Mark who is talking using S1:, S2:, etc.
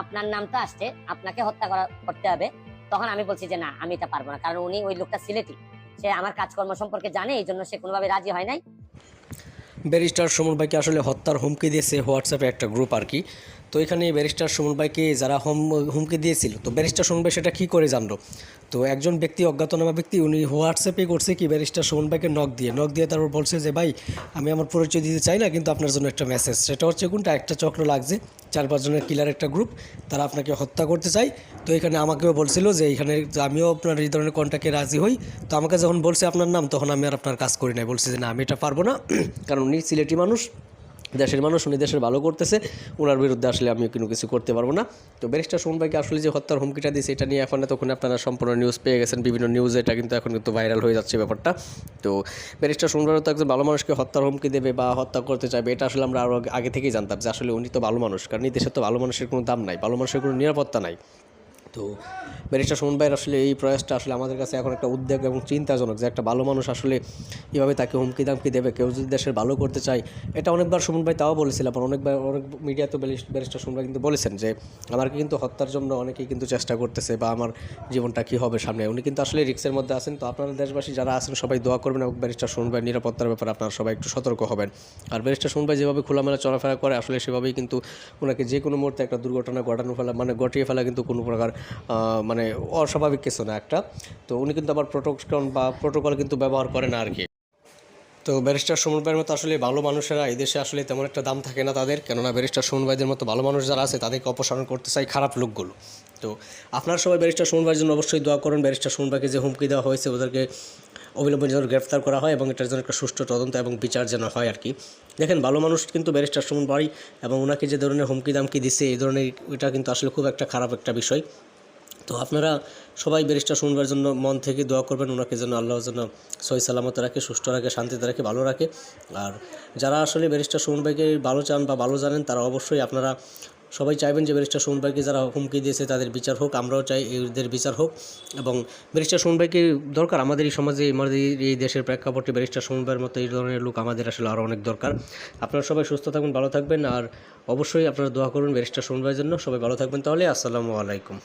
S1: আপনার নাম তো আসছে, আপনাকে হত্যা করা, করতে হবে, তখন আমি বলছি যে না, আমি এটা পারব না। কারণ উনি ওই লোকটা সিলেটি। সে আমার কাজকর্ম সম্পর্কে জানে, এই জন্য সে কোনোভাবে রাজি হয় নাই।
S2: ব্যারিস্টার সুমন ভাইকে আসলে হত্যার হুমকি দিয়েছে হোয়াটসঅ্যাপে একটা গ্রুপ আর কি। তো এখানে ব্যারিস্টার সুমন ভাইকে যারা হোম, হুমকি দিয়েছিল, তো ব্যারিস্টার সুমন ভাই সেটা কী করে জানলো? তো একজন ব্যক্তি, অজ্ঞাতনামা ব্যক্তি, উনি হোয়াটসঅ্যাপে করছে কি, ব্যারিস্টার সুমন ভাইকে নক দিয়ে। নক দিয়ে তারপর বলছে যে, ভাই, আমি আমার পরিচয় দিতে চাই না, কিন্তু আপনার জন্য একটা মেসেজ সেটা হচ্ছে কোনটা? একটা চক্র লাগছে, চার পাঁচজনের কিলার একটা গ্রুপ তারা আপনাকে হত্যা করতে চায়। তো এখানে আমাকেও বলছিল যে, এখানে আমিও আপনার এই ধরনের কন্ট্যাক্টে রাজি হই। তো আমাকে যখন বলছে আপনার নাম, তখন আমি আর আপনার কাজ করি নাই। বলছি যে, না, আমি এটা পারব না, কারণ উনি সিলেটি মানুষ। দেশের মানুষ, উনি দেশের ভালো করতেছে ওনার বিরুদ্ধে আসলে আমি কোনো কিছু করতে পারব না। তো ব্যারিস্টার সোহন ভাইকে আসলে যে হত্যার হুমকিটা দিয়েছে, এটা নিয়ে এখন তখন আপনারা সম্পূর্ণ নিউজ পেয়ে গেছেন, বিভিন্ন নিউজে এটা কিন্তু এখন কিন্তু ভাইরাল হয়ে যাচ্ছে ব্যাপারটা। তো ব্যারিস্টার সোহন ভাই তো একজন ভালো মানুষকে হত্যার হুমকি দেবে বা হত্যা করতে চাইবে, এটা আসলে আমরা আরও আগে থেকেই জানতাম যে আসলে উনি তো ভালো মানুষ, কারণ এই দেশে তো ভালো মানুষের কোনো দাম নাই, ভালো মানুষের কোনো নিরাপত্তা নাই। তো ব্যারিস্টার সুমন ভাইয়ের আসলে এই প্রয়াসটা আসলে আমাদের কাছে এখন একটা উদ্বেগ এবং চিন্তাজনক যে একটা ভালো মানুষ আসলে এভাবে তাকে হুমকি দামকি দেবে, কেউ যদি দেশের ভালো করতে চায়। এটা অনেকবার সুমন ভাই তাও বলেছিলাম আর অনেকবার অনেক মিডিয়াতে ব্যারিস্টার সুমন ভাই কিন্তু বলেছেন যে আমাকে কিন্তু হত্যার জন্য অনেকেই কিন্তু চেষ্টা করতেছে বা আমার জীবনটা কী হবে সামনে? উনি কিন্তু আসলে রিক্সের মধ্যে আছেন। তো আপনারা দেশবাসী যারা আছেন, সবাই দোয়া করবেন এবং ব্যারিস্টার সুমন ভাইয়ের নিরাপত্তার ব্যাপারে আপনারা সবাই একটু সতর্ক হবেন। আর ব্যারিস্টার সুমন ভাই যেভাবে খোলামেলা চলাফেরা করে, আসলে সেভাবেই কিন্তু ওনাকে যে কোনো মুহূর্তে একটা দুর্ঘটনা ঘটানো ফেলা মানে ঘটিয়ে ফেলা কিন্তু কোনো প্রকার মানে অস্বাভাবিক কিছু না একটা। তো উনি কিন্তু আবার প্রোটোকন বা প্রোটোকল কিন্তু ব্যবহার করে না আর কি। তো ব্যারিস্টার সুমন ভাইয়ের মতো আসলে ভালো মানুষেরা এই দেশে আসলে তেমন একটা দাম থাকে না তাদের। কেননা ব্যারিস্টার সুমন ভাইদের মতো ভালো মানুষ যারা আছে, তাদেরকে অপসারণ করতে চাই খারাপ লোকগুলো। তো আপনারা সবাই ব্যারিস্টার সুমন ভাইয়ের জন্য অবশ্যই দোয়া করেন। ব্যারিস্টার সুমন ভাইকে যে হুমকি দেওয়া হয়েছে, ওদেরকে অবিলম্বে যেন গ্রেফতার করা হয় এবং এটার জন্য একটা সুষ্ঠু তদন্ত এবং বিচার যেন হয় আর কি। দেখেন, ভালো মানুষ কিন্তু ব্যারিস্টার সুমন বাড়ি এবং ওনাকে যে ধরনের হুমকি দামকি দিছে, এই ধরনের এটা কিন্তু আসলে খুব একটা খারাপ একটা বিষয়। তো আপনারা সবাই ব্যারিস্টার শুনবার জন্য মন থেকে দোয়া করবেন, ওনাকে যেন আল্লাহর জন্য সহি সালামত রাখে, সুস্থ রাখে, শান্তিতে রাখে, ভালো রাখে। আর যারা আসলে ব্যারিস্টার সুমন ভাইকে ভালো চান বা ভালো জানেন, তারা অবশ্যই আপনারা সবাই চাইবেন যে ব্যারিস্টার সোহন ভাইকে যারা হুমকি দিয়েছে তাদের বিচার হোক, আমরাও চাই এদের বিচার হোক। এবং ব্যারিস্টার সোহন ভাইকে দরকার, আমাদের এই সমাজে, আমাদের এই দেশের প্রেক্ষাপটে ব্যারিস্টার সোহন ভাইয়ের মতো এই ধরনের লোক আমাদের আসলে আরও অনেক দরকার। আপনারা সবাই সুস্থ থাকবেন, ভালো থাকবেন, আর অবশ্যই আপনারা দোয়া করুন ব্যারিস্টার সোহন ভাইয়ের জন্য। সবাই ভালো থাকবেন তাহলে, আসসালামু আলাইকুম।